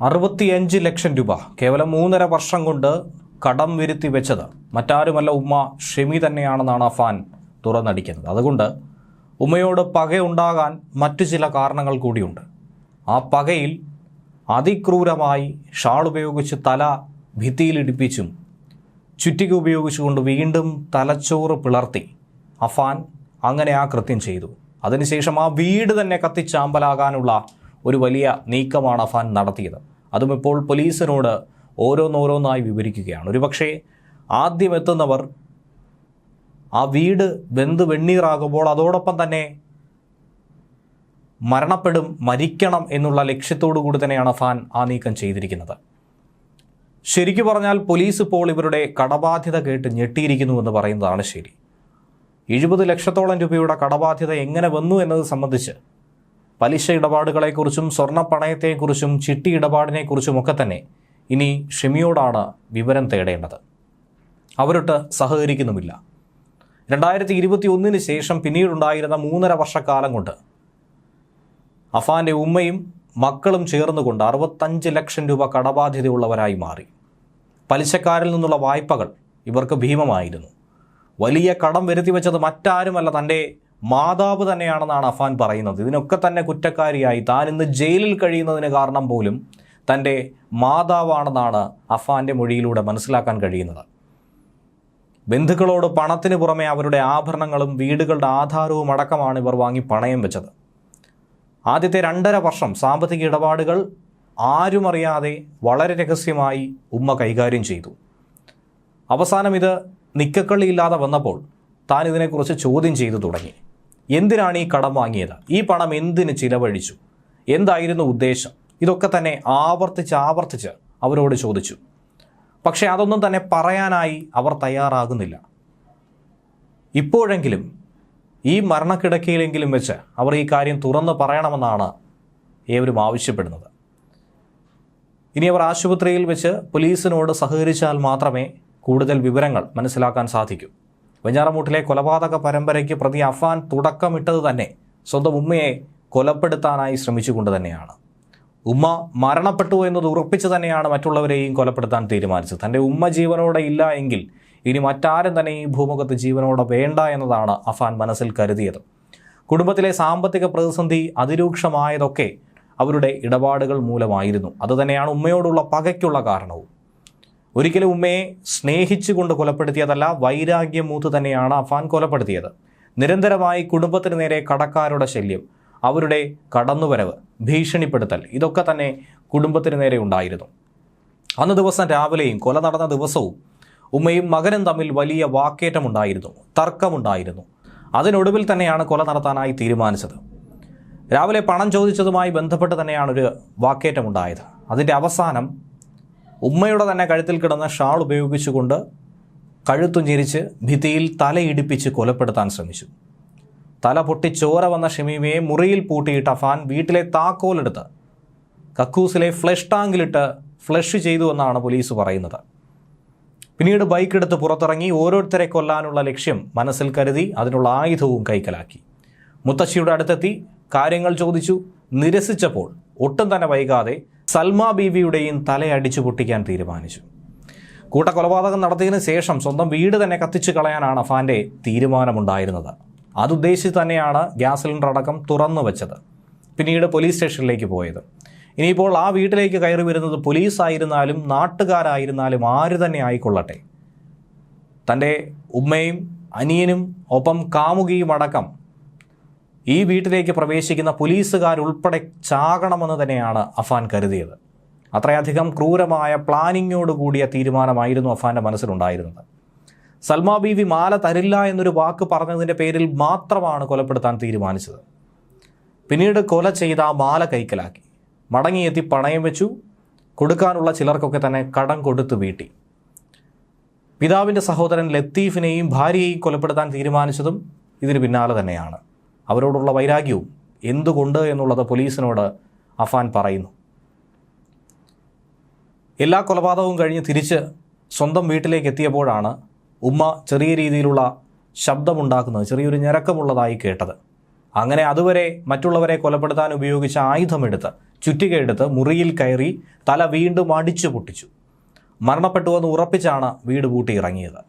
അറുപത്തിയഞ്ച് ലക്ഷം രൂപ. കേവലം മൂന്നര വർഷം കൊണ്ട് കടം വരുത്തി വെച്ചത്. മറ്റാരുമല്ല ഉമ്മ. ഷെമി തന്നെയാണെന്നാണ് അഫാൻ തുറന്നടിക്കുന്നത്. അതുകൊണ്ട് ഉമ്മയോട് പകയുണ്ടാകാൻ മറ്റു ചില കാരണങ്ങൾ കൂടിയുണ്ട്. ആ പകയിൽ അതിക്രൂരമായി ഷാൾ ഉപയോഗിച്ച് തല ഭിത്തിയിലിടിപ്പിച്ചും ചുറ്റിക ഉപയോഗിച്ചുകൊണ്ട് വീണ്ടും തലച്ചോറ് പിളർത്തി അഫാൻ അങ്ങനെ ആ കൃത്യം ചെയ്തു. അതിനുശേഷം ആ വീട് തന്നെ കത്തിച്ചാമ്പലാകാനുള്ള ഒരു വലിയ നീക്കമാണ് അഫാൻ നടത്തിയത്. അതും ഇപ്പോൾ പോലീസിനോട് ഓരോന്നോരോന്നായി വിവരിക്കുകയാണ്. ഒരുപക്ഷേ ആദ്യം എത്തുന്നവർ ആ വീട് വെന്ത് വെണ്ണീറാകുമ്പോൾ അതോടൊപ്പം തന്നെ മരണപ്പെടും മരിക്കണം എന്നുള്ള ലക്ഷ്യത്തോടു കൂടി തന്നെയാണ് അഫാൻ ആ നീക്കം ചെയ്തിരിക്കുന്നത്. ശരിക്കു പറഞ്ഞാൽ പോലീസ് ഇപ്പോൾ ഇവരുടെ കടബാധ്യത കേട്ട് ഞെട്ടിയിരിക്കുന്നു എന്ന് പറയുന്നതാണ് ശരി. എഴുപത് ലക്ഷത്തോളം രൂപയുടെ കടബാധ്യത എങ്ങനെ വന്നു എന്നത് സംബന്ധിച്ച് പലിശ ഇടപാടുകളെക്കുറിച്ചും സ്വർണ പണയത്തെക്കുറിച്ചും ചിട്ടി ഇടപാടിനെക്കുറിച്ചുമൊക്കെ തന്നെ ഇനി ഷെമിയോടാണ് വിവരം തേടേണ്ടത്. അവരൊട്ട് സഹകരിക്കുന്നുമില്ല. രണ്ടായിരത്തി ഇരുപത്തി ഒന്നിന് ശേഷം പിന്നീടുണ്ടായിരുന്ന മൂന്നര വർഷക്കാലം കൊണ്ട് അഫാന്റെ ഉമ്മയും മക്കളും ചേർന്നുകൊണ്ട് അറുപത്തഞ്ച് ലക്ഷം രൂപ കടബാധ്യതയുള്ളവരായി മാറി. പലിശക്കാരിൽ നിന്നുള്ള വായ്പകൾ ഇവർക്ക് ഭീമമായിരുന്നു. വലിയ കടം വരുത്തി വെച്ചത് മറ്റാരുമല്ല തന്റെ മാതാവ് തന്നെയാണെന്നാണ് അഫാൻ പറയുന്നത്. ഇതിനൊക്കെ തന്നെ കുറ്റക്കാരിയായി താൻ ഇന്ന് ജയിലിൽ കഴിയുന്നതിന് കാരണം പോലും തന്റെ മാതാവാണെന്നാണ് അഫാന്റെ മൊഴിയിലൂടെ മനസ്സിലാക്കാൻ കഴിയുന്നത്. ബന്ധുക്കളോട് പണത്തിന് പുറമെ അവരുടെ ആഭരണങ്ങളും വീടുകളുടെ ആധാരവും അടക്കമാണ് ഇവർ വാങ്ങി പണയം വെച്ചത്. ആദ്യത്തെ രണ്ടര വർഷം സാമ്പത്തിക ഇടപാടുകൾ ആരുമറിയാതെ വളരെ രഹസ്യമായി ഉമ്മ കൈകാര്യം ചെയ്തു. അവസാനം ഇത് നിക്കക്കള്ളിയില്ലാതെ വന്നപ്പോൾ താൻ ഇതിനെക്കുറിച്ച് ചോദ്യം ചെയ്തു തുടങ്ങി. എന്തിനാണ് ഈ കടം വാങ്ങിയത്? ഈ പണം എന്തിന് ചിലവഴിച്ചു? എന്തായിരുന്നു ഉദ്ദേശം? ഇതൊക്കെ തന്നെ ആവർത്തിച്ച് ആവർത്തിച്ച് അവരോട് ചോദിച്ചു. പക്ഷേ അതൊന്നും തന്നെ പറയാനായി അവർ തയ്യാറാകുന്നില്ല. ഇപ്പോഴെങ്കിലും ഈ മരണക്കിടക്കയിലെങ്കിലും വെച്ച് അവർ ഈ കാര്യം തുറന്ന് പറയണമെന്നാണ് ഏവരും ആവശ്യപ്പെടുന്നത്. ഇനി അവർ ആശുപത്രിയിൽ വെച്ച് പോലീസിനോട് സഹകരിച്ചാൽ മാത്രമേ കൂടുതൽ വിവരങ്ങൾ മനസ്സിലാക്കാൻ സാധിക്കൂ. വെഞ്ഞാറമൂട്ടിലെ കൊലപാതക പരമ്പരയ്ക്ക് പ്രതി അഫാൻ തുടക്കമിട്ടത് തന്നെ. സ്വന്തം ഉമ്മയെ കൊലപ്പെടുത്താനായി ശ്രമിച്ചുകൊണ്ട് തന്നെയാണ്. ഉമ്മ മരണപ്പെട്ടു എന്നത് ഉറപ്പിച്ച് തന്നെയാണ് മറ്റുള്ളവരെയും കൊലപ്പെടുത്താൻ തീരുമാനിച്ചത്. തന്റെ ഉമ്മ ജീവനോടെ ഇല്ല എങ്കിൽ ഇനി മറ്റാരും തന്നെ ഈ ഭൂമുഖത്ത് ജീവനോടെ വേണ്ട എന്നതാണ് അഫാൻ മനസ്സിൽ കരുതിയത്. കുടുംബത്തിലെ സാമ്പത്തിക പ്രതിസന്ധി അതിരൂക്ഷമായതൊക്കെ അവരുടെ ഇടപാടുകൾ മൂലമായിരുന്നു. അതുതന്നെയാണ് ഉമ്മയോടുള്ള പകയ്ക്കുള്ള കാരണവും. ഒരിക്കലും ഉമ്മയെ സ്നേഹിച്ചുകൊണ്ട് കൊലപ്പെടുത്തിയതല്ല വൈരാഗ്യം മൂത്ത് തന്നെയാണ് അഫാൻ കൊലപ്പെടുത്തിയത്. നിരന്തരമായി കുടുംബത്തിന് നേരെ കടക്കാരുടെ ശല്യം അവരുടെ കടന്നുവരവ് ഭീഷണിപ്പെടുത്തൽ ഇതൊക്കെ തന്നെ കുടുംബത്തിന് നേരെ ഉണ്ടായിരുന്നു. അന്ന് ദിവസം രാവിലെയും കൊല നടന്ന ദിവസവും ഉമ്മയും മകനും തമ്മിൽ വലിയ വാക്കേറ്റമുണ്ടായിരുന്നു തർക്കമുണ്ടായിരുന്നു. അതിനൊടുവിൽ തന്നെയാണ് കൊല നടത്താനായി തീരുമാനിച്ചത്. രാവിലെ പണം ചോദിച്ചതുമായി ബന്ധപ്പെട്ട് തന്നെയാണ് ഒരു വാക്കേറ്റമുണ്ടായത്. അതിന്റെ അവസാനം ഉമ്മയുടെ തന്നെ കഴുത്തിൽ കിടന്ന ഷാൾ ഉപയോഗിച്ചുകൊണ്ട് കഴുത്തു ഞെരിച്ച് ഭിത്തിയിൽ തലയിടിപ്പിച്ച് കൊലപ്പെടുത്താൻ ശ്രമിച്ചു. തല പൊട്ടി ചോര വന്ന ഷമീമയെ മുറിയിൽ പൂട്ടിയിട്ട് അഫാൻ വീട്ടിലെ താക്കോലെടുത്ത് കക്കൂസിലെ ഫ്ലഷ് ടാങ്കിലിട്ട് ഫ്ലഷ് ചെയ്തു എന്നാണ് പോലീസ് പറയുന്നത്. പിന്നീട് ബൈക്ക് എടുത്ത് പുറത്തിറങ്ങി ഓരോരുത്തരെ കൊല്ലാനുള്ള ലക്ഷ്യം മനസ്സിൽ കരുതി അതിനുള്ള ആയുധവും കൈക്കലാക്കി. മുത്തശ്ശിയുടെ അടുത്തെത്തി കാര്യങ്ങൾ ചോദിച്ചു. നിരസിച്ചപ്പോൾ ഒട്ടും തന്നെ വൈകാതെ സൽമ ബീവിയുടെയും തലയടിച്ചു പൊട്ടിക്കാൻ തീരുമാനിച്ചു. കൂട്ടക്കൊലപാതകം നടത്തിയതിനു ശേഷം സ്വന്തം വീട് തന്നെ കത്തിച്ചു കളയാനാണ് അഫാന്റെ തീരുമാനമുണ്ടായിരുന്നത്. അതുദ്ദേശിച്ച് തന്നെയാണ് ഗ്യാസ് സിലിണ്ടർ അടക്കം തുറന്നു വെച്ചത്. പിന്നീട് പോലീസ് സ്റ്റേഷനിലേക്ക് പോയത്. ഇനിയിപ്പോൾ ആ വീട്ടിലേക്ക് കയറി വരുന്നത് പോലീസ് ആയിരുന്നാലും നാട്ടുകാരായിരുന്നാലും ആര് തന്നെ ആയിക്കൊള്ളട്ടെ. തന്റെ ഉമ്മയും അനിയനും ഒപ്പം കാമുകിയും അടക്കം ഈ വീട്ടിലേക്ക് പ്രവേശിക്കുന്ന പോലീസുകാരുൾപ്പെടെ ചാകണമെന്ന് തന്നെയാണ് അഫാൻ കരുതിയത്. അത്രയധികം ക്രൂരമായ പ്ലാനിങ്ങോട് കൂടിയ തീരുമാനമായിരുന്നു അഫാന്റെ മനസ്സിലുണ്ടായിരുന്നത്. സൽമാ ബീവി മാല തരില്ല എന്നൊരു വാക്ക് പറഞ്ഞതിന്റെ പേരിൽ മാത്രമാണ് കൊലപ്പെടുത്താൻ തീരുമാനിച്ചത്. പിന്നീട് കൊല ചെയ്ത മാല കൈക്കലാക്കി. മടങ്ങിയെത്തി പണയം വെച്ചു. കൊടുക്കാനുള്ള ചിലർക്കൊക്കെ തന്നെ കടം കൊടുത്ത് വീട്ടി. പിതാവിന്റെ സഹോദരൻ ലത്തീഫിനെയും ഭാര്യയെയും കൊലപ്പെടുത്താൻ തീരുമാനിച്ചതും ഇതിന് പിന്നാലെ തന്നെയാണ്. അവരോടുള്ള വൈരാഗ്യവും എന്തുകൊണ്ട് എന്നുള്ളത് പോലീസിനോട് അഫാൻ പറയുന്നു. എല്ലാ കൊലപാതകവും കഴിഞ്ഞ് തിരിച്ച് സ്വന്തം വീട്ടിലേക്ക് എത്തിയപ്പോഴാണ് ഉമ്മ ചെറിയ രീതിയിലുള്ള ശബ്ദമുണ്ടാക്കുന്നത് ചെറിയൊരു ഞരക്കമുള്ളതായി കേട്ടത്. അങ്ങനെ അതുവരെ മറ്റുള്ളവരെ കൊലപ്പെടുത്താൻ ഉപയോഗിച്ച ആയുധമെടുത്ത് ചുറ്റികയെടുത്ത് മുറിയിൽ കയറി തല വീണ്ടും അടിച്ചു പൊട്ടിച്ചു. മരണപ്പെട്ടുവെന്ന് ഉറപ്പിച്ചാണ് വീട് പൂട്ടി ഇറങ്ങിയത്